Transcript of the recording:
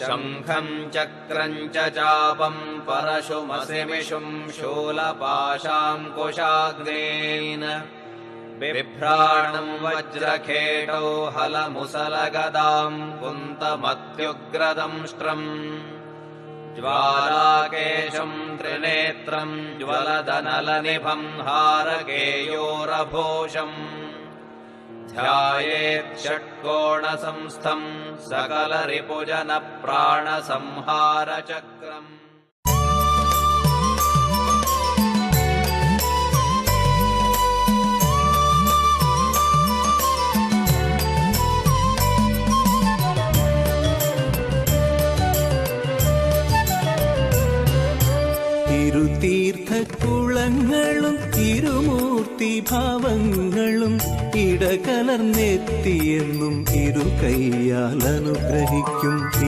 शङ्खम् चक्रम् च चापम् परशुमसिमिषुम् शूलपाशाङ्कुशाग्नेन बिभ्राणम् वज्रखेटौ हलमुसलगदाम् कुन्तमत्युग्रदंष्ट्रम् ज्वालाकेशम् त्रिनेत्रम् ज्वलदनलनिभम् हारकेयोरभूषम् ध्यायेत् सकलरिपुजनप्राणसंहारचक्रम् ഇരുതീർത്ഥക്കുളങ്ങളും തിരുമൂർത്തി ഭാവങ്ങളും ഇടകലർന്നെത്തിയെന്നും ഇരു കൈയാൽ അനുഗ്രഹിക്കും.